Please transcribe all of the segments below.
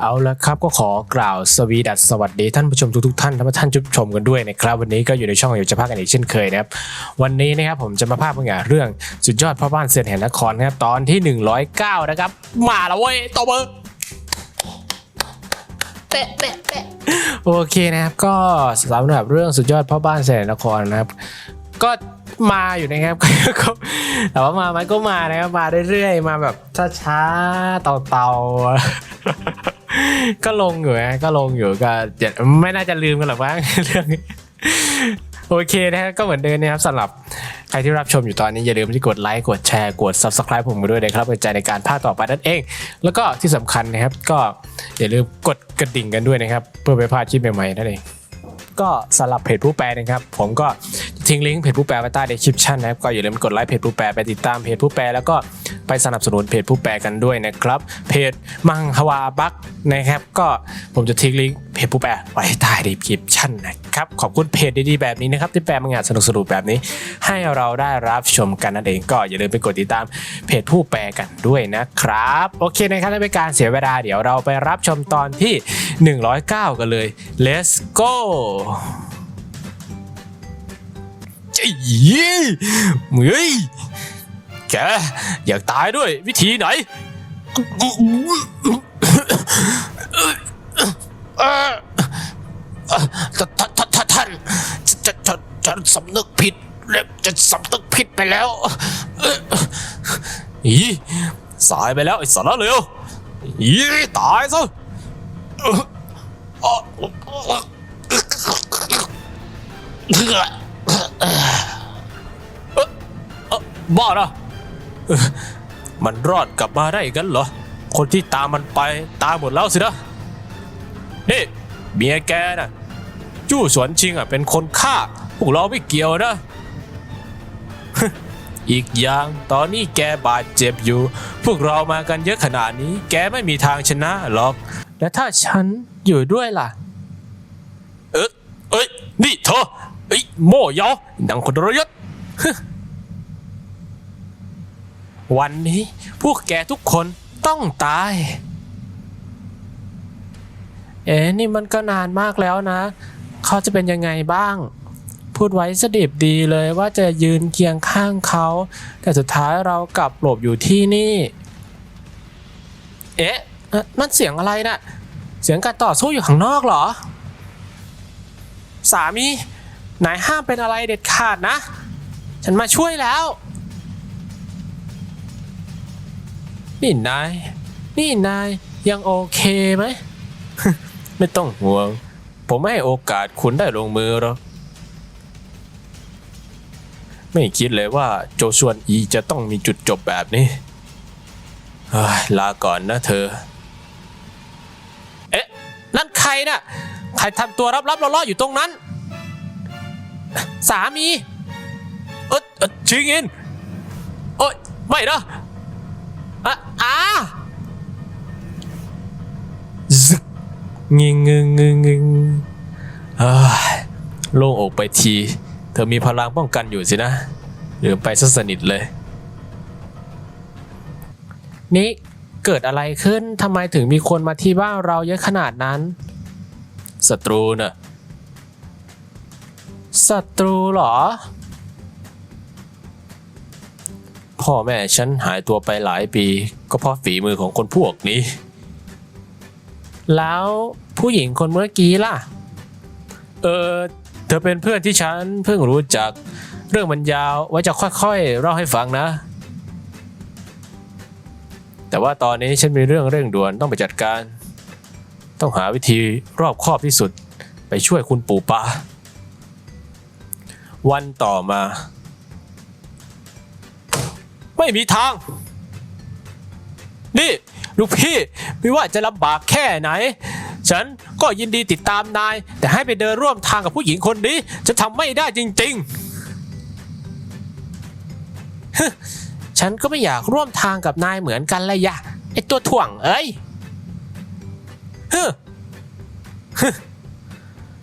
เอาละครับก็ขอกล่าวสวีดัสสวัสดีท่านผู้ชมทุกๆท่านท่านผู้ท่านชุบชมกันด้วยนะครับวันนี้ก็อยู่ในช่องอยู่จะพากันอีกเช่นเคยนะครับวันนี้นะครับผมจะมาพากย์บางอย่างเรื่องสุดยอดพ่อบ้านเซียนแห่งนครนะครับตอนที่ 109 นะครับ มาแล้วเว้ยตบมือเปะเปะเปะโอเคนะครับก็สำหรับเรื่องสุดยอดพ่อบ้านเซียนแห่งนครนะครับ ก็มาอยู่นะครับก็แต่ว่ามามันก็มานะครับมาเรื่อยๆมาแบบช้าๆเตาๆ ก็ลงอยู่นะก็ลงอยู่ก็จะไม่น่าจะลืมกันหรอกมั้งเรื่องโอเคนะฮะก็เหมือนเดิมนะครับสำหรับใครที่รับชมอยู่ตอนนี้อย่าลืมที่กดไลค์กดแชร์กด subscribe ผมมาด้วยนะครับเป็นใจในการพากต่อไปนั่นเอง แล้วก็ที่สำคัญนะครับก็อย่าลืมกดกระดิ่งกันด้วยนะครับ เพื่อไม่พลาดคลิปใหม่ๆนั่นเองก็สำหรับเพจผู้แปลนะครับ ผมก็ ทิ้งลิงก์เพจผู้แปลไว้ใต้ description นะครับก็อย่าลืมกดไลค์เพจผู้แปลไปติดตามเพจผู้แปลแล้วก็ไปสนับสนุนเพจผู้แปลกันด้วยนะครับ เพจมังฮวาบักนะครับ ก็ผมจะทิ้งลิงก์เพจผู้แปลไว้ใต้ description นะครับขอบคุณเพจดีๆแบบนี้นะครับที่แปลมังงานสนุกๆแบบนี้ ให้เราได้รับชมกันนั่นเองก็อย่าลืมไปกดติดตามเพจผู้แปลกันด้วยนะครับโอเคนะครับไม่เป็นการเสียเวลาเดี๋ยวเราไปรับชมตอนที่ 109 กันเลย let's go เจ๊เฮ้ยแกอยากตายด้วยวิธีไหนเอ่อเอ่อท่านท่านท่านท่านจะจะจะจะสำนึกผิดแล้วจะสำนึกผิดไปแล้วอีสายไปแล้วไอ้สารเลวอีตายซะเออ เอ่อเอ่อบ้านะเอ้อมันรอดกลับมาได้กันเหรอ คนที่ตามมันไปตายหมดแล้วสินะ นี่เมียแกน่ะ จู้สวนชิงอะเป็นคนฆ่า พวกเราไม่เกี่ยวนะ อีกอย่างตอนนี้แกบาดเจ็บอยู่ พวกเรามากันเยอะขนาดนี้ แกไม่มีทางชนะหรอก แล้วถ้าฉันอยู่ด้วยล่ะ เอ๊ะเอ้ย นี่เธอเอ้ยโม่เยาดังคนรยศ วันนี้พวกแกทุกคนต้องตาย เอ๊ะนี่มันก็นานมากแล้วนะ เขาจะเป็นยังไงบ้าง พูดไว้สดิบดีเลยว่าจะยืนเคียงข้างเขา แต่สุดท้ายเรากลับหลบอยู่ที่นี่ เอ๊ะนั่นเสียงอะไรน่ะ เสียงการต่อสู้อยู่ข้างนอกเหรอ สามีนายห้ามเป็นอะไรเด็ดขาดนะ ฉันมาช่วยแล้ว นี่นาย นี่นายยังโอเคไหม ไม่ต้องห่วง ผมไม่ให้โอกาสคุณได้ลงมือหรอกไม่คิดเลยว่าโจชวนอีจะต้องมีจุดจบแบบนี้เฮ้ยลาก่อนนะเธอ เอ๊ะ นั่นใครน่ะ ใครทำตัวรับรับๆล่อๆอยู่ตรงนั้น สามี เอ๊ะเอ๊ะชิงอินโอ๊ยไม่นะ อะอ่าซึกงิงงงงงงเอ้ยโล่งอกไปที เธอมีพลังป้องกันอยู่สินะหรือไปซะสนิทเลย นี่เกิดอะไรขึ้นทำไมถึงมีคนมาที่บ้านเราเยอะขนาดนั้นศัตรูน่ะศัตรูเหรอ พ่อแม่ฉันหายตัวไปหลายปี ก็เพราะฝีมือของคนพวกนี้ แล้วผู้หญิงคนเมื่อกี้ล่ะ เออเธอเป็นเพื่อนที่ฉันเพิ่งรู้จัก เรื่องมันยาวไว้จะค่อยๆเล่าให้ฟังนะ แต่ว่าตอนนี้ฉันมีเรื่องเร่งด่วนต้องไปจัดการ ต้องหาวิธีรอบคอบที่สุด ไปช่วยคุณปู่ปาวันต่อมา ไม่มีทาง นี่ลูกพี่ไม่ว่าจะลำบากแค่ไหน ฉันก็ยินดีติดตามนาย แต่ให้ไปเดินร่วมทางกับผู้หญิงคนนี้จะทำไม่ได้จริงๆ ฉันก็ไม่อยากร่วมทางกับนายเหมือนกันเลยยะไอตัวถ่วงเอ้ยฮึฮึ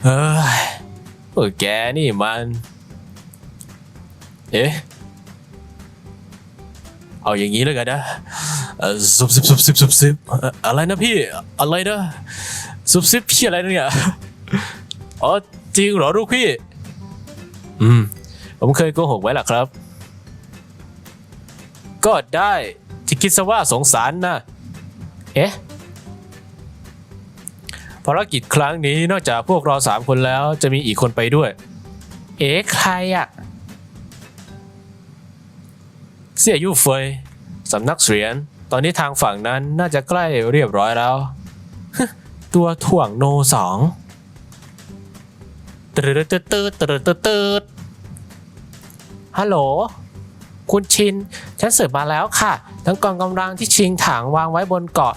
เฮ้ยพวกแกนี่มัน เอ๊ะ เอาอย่างนี้แล้วกันนะเออซุบซิบซุบซิบซุบซิบเอ่ออะไรนะพี่ อะไรนะซุบซิบพี่อะไรเนี่ย อ๋อจริงเหรอลูกพี่ อืม ผมเคยโกหกไว้ล่ะครับ ก็ได้ที่คิดซะว่าสงสารนะ เอ๊ะ ภารกิจครั้งนี้นอกจากพวกเราสามคนแล้วจะมีอีกคนไปด้วย เอ๊ะใครอะ เสี่ยยู่เฟยสำนักเสียน ตอนนี้ทางฝั่งนั้นน่าจะใกล้เรียบร้อยแล้ว ตัวถ่วงโนสองตืดตืดตืดตืดตืดตืดฮัลโหล คุณชิน ฉันสืบมาแล้วค่ะ ทั้งกองกำลังที่ชิงถังวางไว้บนเกาะ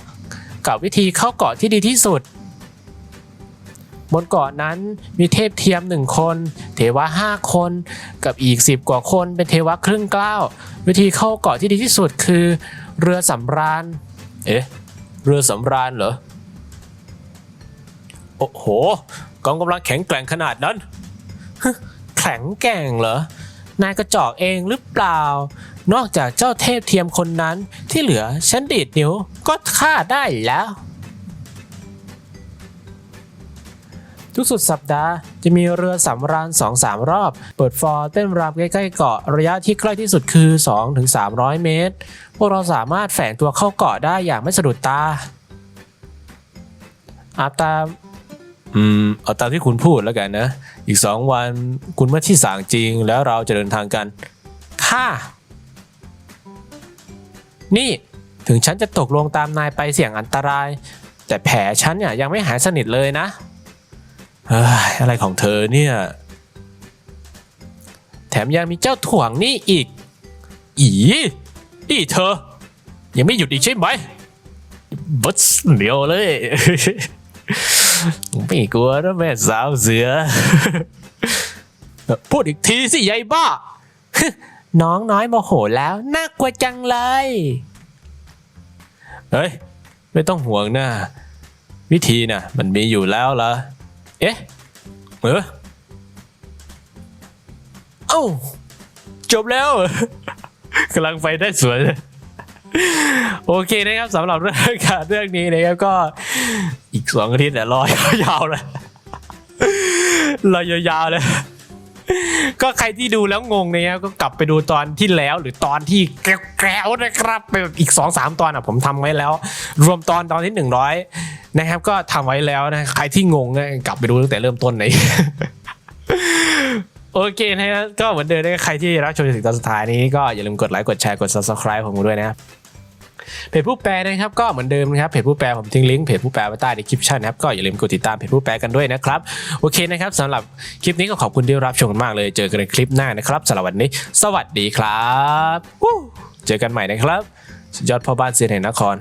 กับวิธีเข้าเกาะที่ดีที่สุด บนเกาะนั้นมีเทพเทียมหนึ่งคน เทวะห้าคน กับอีกสิบกว่าคนเป็นเทวะครึ่งเกล้า วิธีเข้าเกาะที่ดีที่สุดคือ เรือสำราญ เอ๊ะ เรือสำราญเหรอ โอ้โหกองกำลังแข็งแกร่งขนาดนั้นแข็งแกร่งเหรอนายกระจอกเองหรือเปล่า นอกจากเจ้าเทพเทียมคนนั้นที่เหลือฉันดีดนิ้วก็ฆ่าได้แล้ว ทุกสุดสัปดาห์จะมีเรือสำราญ 2-3 รอบ เปิดฟอร์เต้นรำใกล้ๆเกาะระยะที่ใกล้ที่สุดคือ 2-300 เมตร พวกเราสามารถแฝงตัวเข้าเกาะได้อย่างไม่สะดุดตาอาตามอืมเอาตามที่คุณพูดแล้วกันนะ อีกสองวันคุณมาที่สางจริงแล้วเราจะเดินทางกันค่ะนี่ถึงฉันจะตกลงตามนายไปเสี่ยงอันตราย แต่แผลฉันเนี่ยยังไม่หายสนิทเลยนะเฮ้ย อะไรของเธอเนี่ย แถมยังมีเจ้าถ่วงนี่อีก อีนี่เธอ ยังไม่หยุดอีกใช่ไหมบัสเดียวเลย ไม่กลัวนะแม่สาวเสือ พูดอีกทีสิยายบ้า น้องน้อยโมโหแล้วน่ากลัวจังเลย เฮ้ย ไม่ต้องห่วงนะ วิธีน่ะ มันมีอยู่แล้วละ เอ๊ะเออเอ้าจบแล้วกำลังไปได้สวยเลยโอเคนะครับสำหรับเรื่องการเรื่องนี้นะครับก็อีกสองอาทิตย์เนี่ยรอยาวๆเลยรอยาวๆเลยก็ใครที่ดูแล้วงงนะครับก็กลับไปดูตอนที่แล้ว หรือตอนที่แกล้วนะครับไปแบบอีก2อสามตอนอะผมทำไว้แล้ว รวมตอนตอนที่ 100 นะครับ ก็ทำไว้แล้วนะใครที่งงก็กลับไปดูตั้งแต่เริ่มต้นไหนโอเคนะก็เหมือนเดิมนะใครที่รับชมจนถึงตอนสุดท้ายนี้ก็อย่าลืมกดไลค์กดแชร์กด subscribe ผมด้วยนะครับเพจผู้แปลนะครับก็เหมือนเดิมนะครับเพจผู้แปลผมทิ้งลิงก์เพจผู้แปลไว้ใต้ในคลิปชั่นนะครับก็อย่าลืมกดติดตามเพจผู้แปลกันด้วยนะครับโอเคนะครับสำหรับคลิปนี้ก็ขอบคุณที่รับชมกันมากเลยเจอกันในคลิปหน้านะครับสำหรับวันนี้ สวัสดีครับเจอกันใหม่นะครับสุดยอดพ่อบ้านเซียนแห่งนคร